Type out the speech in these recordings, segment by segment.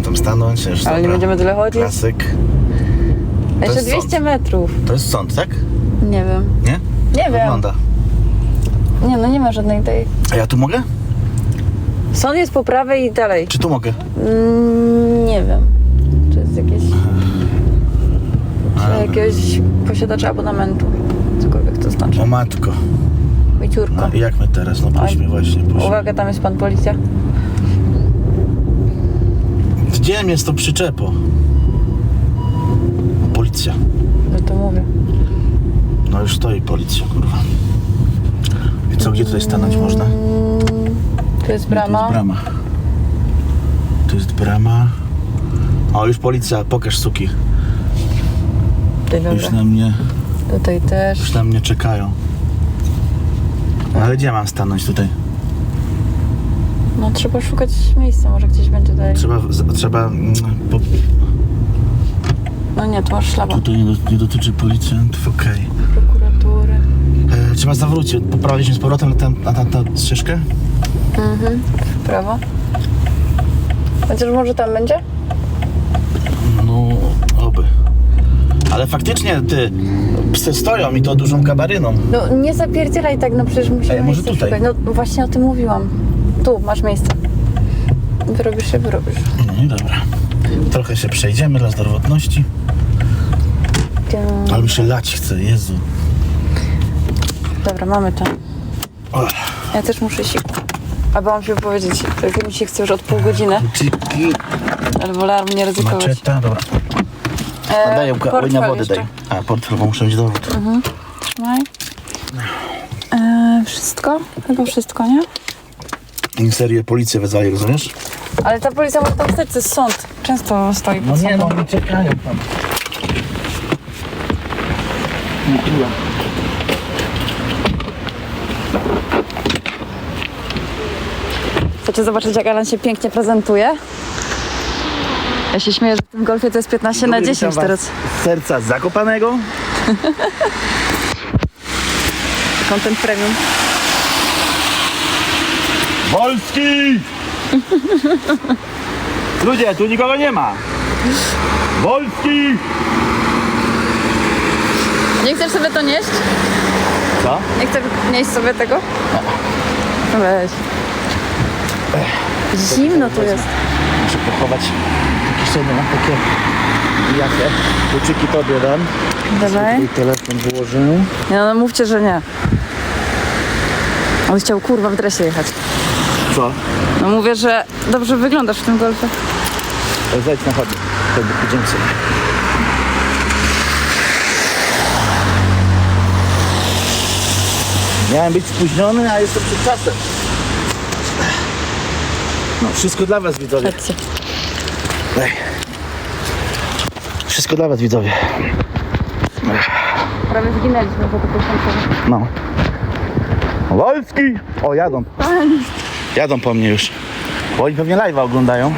mam tam stanąć. Ale nie dobra. będziemy tyle chodzić? Klasyk. Jeszcze jest 200 sąd. metrów. To jest sąd, tak? Nie wiem. Nie? Nie wiem. Wygląda. Nie, no nie ma żadnej tej. A ja tu mogę? Sąd jest po prawej i dalej. Czy tu mogę? Mm, nie wiem. Czy jest jakieś... Czy jakiegoś posiadacza abonamentu. Cokolwiek to znaczy. O matko. Miciurko. No i jak my teraz? No puśćmy właśnie, puśćmy. Uwaga, tam jest pan policja. Gdzie jest to przyczepo? Policja. No to mówię. No już stoi policja, kurwa. I co, gdzie tutaj stanąć można? Tu jest brama. jest brama. Tu jest brama. O, już policja, pokaż suki. Tutaj Już na mnie, Tutaj też. już na mnie czekają. Ale gdzie mam stanąć tutaj? No trzeba szukać miejsca, może gdzieś będzie tutaj. Trzeba, z- trzeba, mm, po, No nie, tu masz szlaban. tutaj nie, do, nie dotyczy policjantów, okej. Prokuratury. E, Trzeba zawrócić, poprawić się z powrotem na, tam, na ścieżkę? Mhm. W prawo. Chociaż może tam będzie? No, oby. Ale faktycznie, ty, psy stoją i to dużą kabaryną. No nie zapierdzielaj tak, no przecież musimy Ej, może miejsca tutaj? szukać. No właśnie o tym mówiłam. Tu, masz miejsce. Wyrobisz się, wyrobisz. No i dobra. Trochę się przejdziemy dla zdrowotności. Ale mi się lać chce, Jezu. Dobra, mamy to. Ja też muszę siku. Albo mam się powiedzieć, jak mi się chce już od pół godziny, Kluczyki, ale wolałam nie ryzykować. maczeta, dobra. E, Daj łynia wody jeszcze. daj. A, portfel, bo muszę mieć dowód. Trzymaj. E, wszystko? Chyba wszystko, nie? Serię policję wezwali, rozumiesz? Ale ta policja może tam stać, to jest sąd. Często stoi pod sądem. oni czekają tam. Chcecie zobaczyć, jak Alan się pięknie prezentuje? Ja się śmieję, że w tym golfie to jest 15 na 10 teraz. Z serca zakopanego. Content premium. Wolski! Ludzie, tu nikogo nie ma. Wolski! Nie chcesz sobie to nieść? Co? Nie chcesz nieść sobie tego? No Weź. Zimno tu jest. Muszę pochować do kieszeni, mam takie jakie. Kluczyki tobie dam. Dawaj. Tutaj telefon wyłożę. Nie, no mówcie, że nie. On chciał kurwa w dresie jechać. Co? No mówię, że dobrze wyglądasz w tym golfie. Zejdź na chodnik. To by pójdziemy sobie. Miałem być spóźniony, a jestem przed czasem. No, wszystko dla was widzowie. Chodźcie. Daj. Wszystko dla was widzowie. Prawie zginęliśmy po prostu No. Wolski! O, jadą. Jadą po mnie już. Bo oni pewnie live'a oglądają.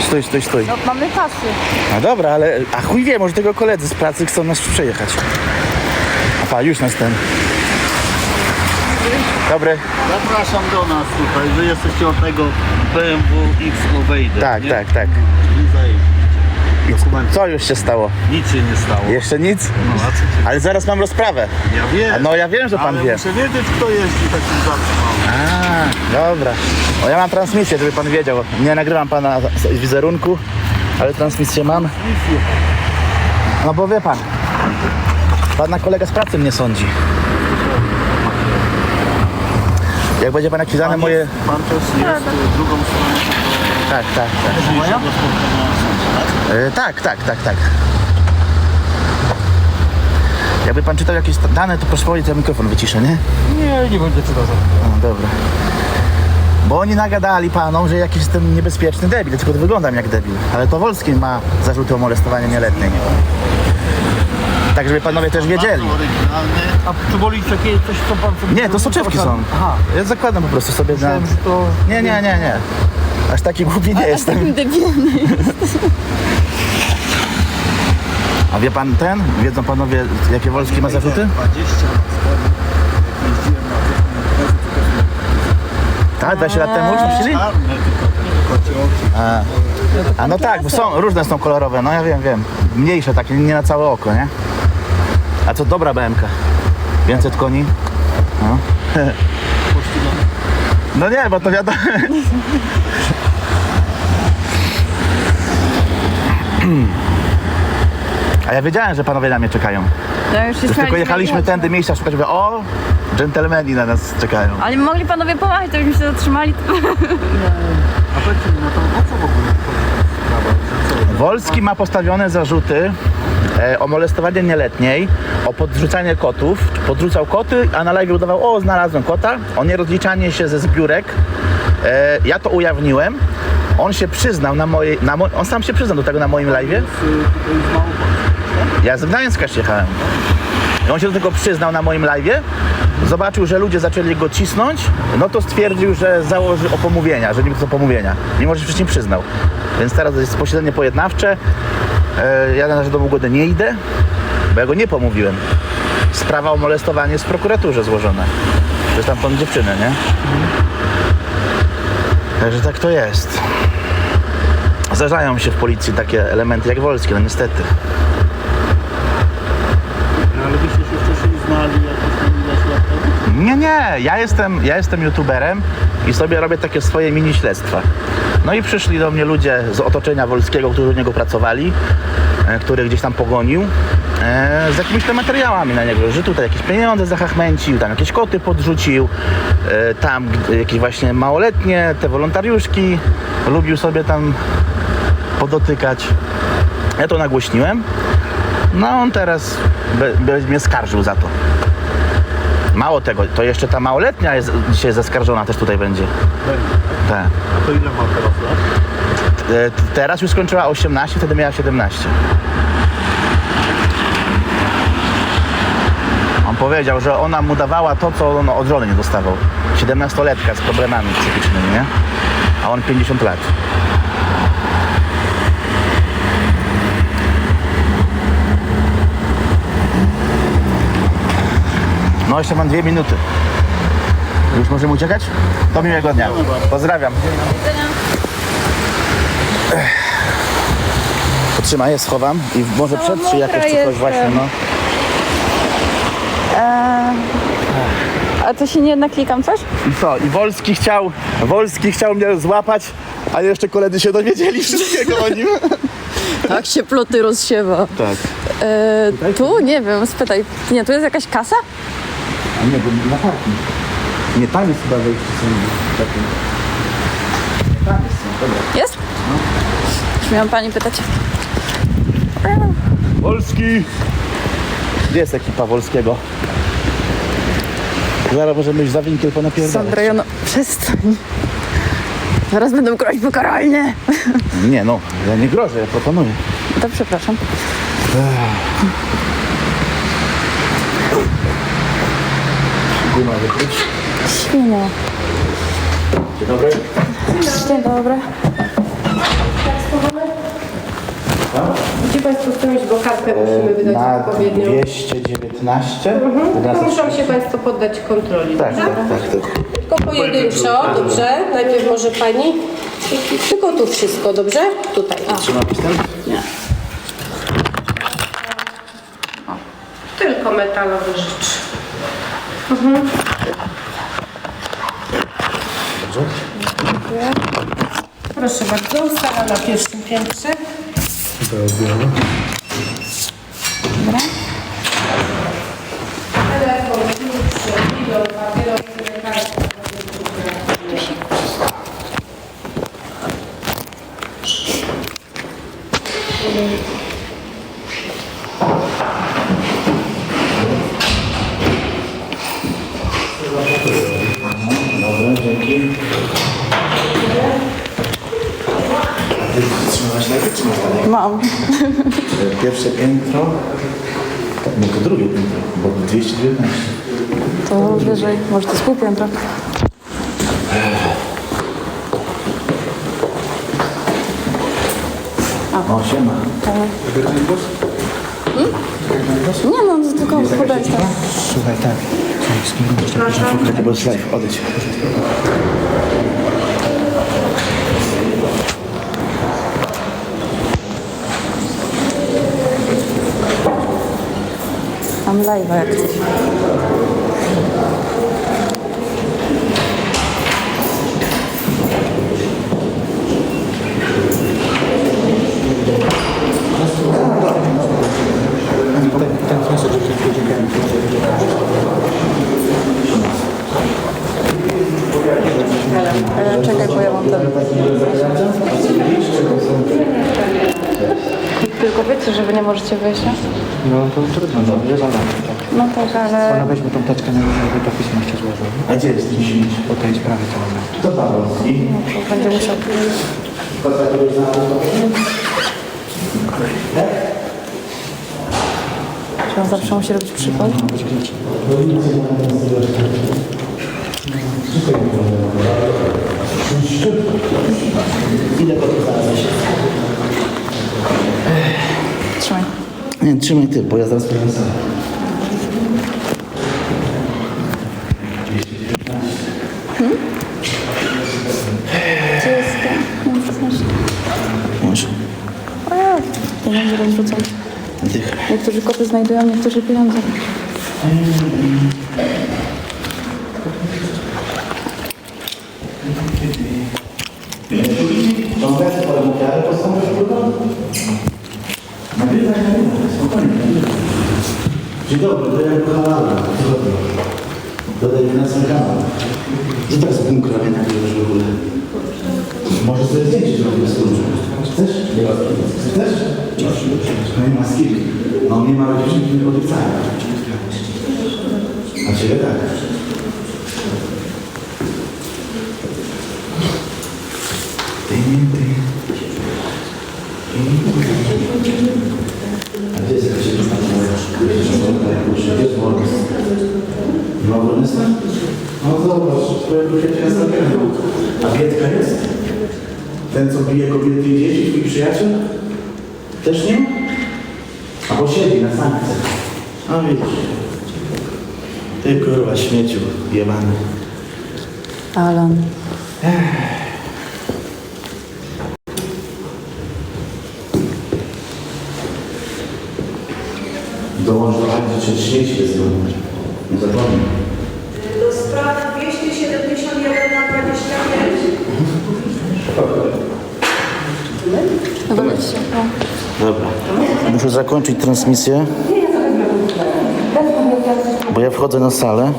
Stój, stój, stój. No mamy pasy. No dobra, ale a chuj wie, może tego koledzy z pracy chcą nas przejechać. A już nas ten. Dobry. Zapraszam do nas tutaj. Wy jesteście od tego BMW X Ovejder. Tak, nie? tak, tak. I. Dokumenty. Co już się stało? Nic się nie stało. Jeszcze nic? No, a co się... Ale zaraz mam rozprawę. Ja wiem. A no ja wiem, że pan ale wie. muszę wiedzieć, kto jeździ takim zatrzymał. A, dobra. O, ja mam transmisję, żeby pan wiedział. Nie nagrywam pana z- wizerunku, ale transmisję mam. No bo wie pan, pana kolega z pracy mnie sądzi. Jak będzie pan jakieś dane moje... pan też jest y, drugą stroną Tak, tak, tak. dzisiejszego spotkania tak? E, tak, tak, tak, tak. Jakby pan czytał jakieś dane, to proszę powiedzieć, ja mikrofon wyciszę, nie? Nie, nie będę czytał za No, dobra. Bo oni nagadali panom, że jakiś jestem niebezpieczny debil, tylko wyglądam jak debil. Ale to Wolski ma zarzuty o molestowanie nieletniej. Tak, żeby panowie też wiedzieli. A czy boli takie coś, co pan... Nie, to soczewki są. Aha, Ja zakładam po prostu sobie na... to... Nie, nie, nie, nie. Aż taki głupi nie jestem. debilny. A wie pan ten? Wiedzą panowie, jakie Wolski ma zarzuty? 20 lat temu, jak jeździłem na tych imprezy, Tak, 20 lat temu już kociołki. A, A no tak, bo są, różne są kolorowe, no ja wiem, wiem. Mniejsze takie, nie na całe oko, nie? A co dobra BMK? 500 koni? No. No nie, bo to wiadomo. A ja wiedziałem, że panowie na mnie czekają. Ja już się Już tylko jechaliśmy tędy miejsca szukać, mówię, o, dżentelmeni na nas czekają. Ale mogli panowie pomachać, to byśmy się zatrzymali. A powiedzcie mi, no to o co w ogóle chodzi sprawa? Że co? Wolski ma postawione zarzuty e, o molestowanie nieletniej, o podrzucanie kotów. Podrzucał koty, a na live udawał, o znalazłem kota, o nierozliczanie się ze zbiórek. E, ja to ujawniłem. On się przyznał na mojej, na mo- on sam się przyznał do tego na moim live. Z, y, tutaj z Małopolski. Ja z Gdańska jechałem. I on się do tego przyznał na moim live. Zobaczył, że ludzie zaczęli go cisnąć, no to stwierdził, że założy opomówienia, że niby to pomówienia. Mimo, że się wcześniej przyznał. Więc teraz jest posiedzenie pojednawcze. E, Ja na razie do ugody nie idę, bo ja go nie pomówiłem. Sprawa o molestowanie jest w prokuraturze złożona. Przez tamtą dziewczynę, nie? Także tak to jest. Zdarzają się w policji takie elementy jak Wolski, no niestety. Nie, ja jestem, ja jestem youtuberem i sobie robię takie swoje mini śledztwa. No i przyszli do mnie ludzie z otoczenia Wolskiego, którzy u niego pracowali, e, który gdzieś tam pogonił, e, z jakimiś tam materiałami na niego, że tutaj jakieś pieniądze zachachmęcił, tam jakieś koty podrzucił, e, tam jakieś właśnie małoletnie, te wolontariuszki, lubił sobie tam podotykać. Ja to nagłośniłem, no on teraz be, be, mnie skarżył za to. Mało tego, to jeszcze ta małoletnia jest dzisiaj zaskarżona też tutaj będzie. Będzie. Tak. A to ile ma teraz lat? E, t- Teraz już skończyła 18, wtedy miała 17. On powiedział, że ona mu dawała to, co on od żony nie dostawał. 17-letka z problemami psychicznymi, nie? A on 50 lat. No, jeszcze mam dwie minuty. Już możemy uciekać? Do miłego dnia. Pozdrawiam. Potrzymaj, je schowam i może przetrzyj mokra jakoś czy coś jestem. właśnie, no. A to się nie naklikam coś? I co? I Wolski chciał, Wolski chciał mnie złapać, a jeszcze koledzy się dowiedzieli wszystkiego o nim. Tak się ploty rozsiewa. Tak. E, tu? Nie wiem, spytaj. Nie, tu jest jakaś kasa? A nie, bo na parking. Nie, tam jest chyba wejście sądu. Takie. Nie, tam jest sąd, dobra. Jest? Już miałam pani pytać. Wolski! Gdzie jest ekipa Wolskiego? Zaraz możemy iść za winkiel ponapierdalać. Sandra, Jono, przestań. Zaraz będą groźby karalne. Nie no, ja nie grożę, ja proponuję. To przepraszam. Wykryć. Świnia. Dzień dobry. Dzień dobry. Gdzie Państwo chcą iść, bo kartę musimy wydać Na odpowiednią. 219. Tylko muszą się Państwo poddać kontroli. Tak, tak, tak. tak. Tylko pojedynczo, dobrze? Najpierw może Pani. Tylko tu wszystko, dobrze? Tutaj. A, Trzymam pistem? Nie. tylko metalowe rzeczy. Proszę bardzo, sala na pierwszym piętrze. Mam. Pierwsze piętro. Tak, no to drugie piętro, bo 219. To wyżej. Może to jest pół piętra. O, siema. Nie no, to tylko podejść tak. Słuchaj, tak. Słuchaj, bo jest live, odejdź. Live'a jak coś. E, Czekaj, bo ja mam ten. Wiecie, że wy nie możecie wyjść, nie? No to trudno, no, wie pana. Tak. No tak, ale... Pana weźmie tą teczkę na żeby to pismo jeszcze złożył. A gdzie jest ten silnik? Po tej sprawie co mamy. To Paweł. I? To będzie musiał... Czy on zawsze musi robić przypał? Ile kotów znalazłeś? Trzymaj. Nie, trzymaj ty, bo ja zaraz powiem. Gdzie jest rozrzucam. Dych. Niektórzy koty znajdują, niektórzy pieniądze. Pojmówkę, ale to są już tylko... Nagrywaj, nagrywaj, spokojnie. Dzień dobry, to jak halala. Dodaj mnie na swój kanał. Co tak z bunkra mnie nagrywasz w ogóle? Może sobie zdjęcie zrobię z kluczu. Chcesz? Chcesz? No nie ma skill. No nie ma dziewczynki nie podrzucają. A ciebie tak. Ty, ty. A gdzie jest jakaś jedna Gdzie jest Borges? Nie ma Borgesa? No zobacz, twojego przyjaciela zabiera. A Bietka jest? Ten, co bije kobiety i dzieci, twój przyjaciel? Też nie ma? Albo siedzi na sankcji. A widzisz. Ty kurwa śmieciu, jebany. Alan. Dołącz do akcji, czy śmieci jest Nie zapomnij. Do spraw 271 na 25. Dobra, idźcie. No. Dobra. Muszę zakończyć transmisję. Bo ja wchodzę na salę.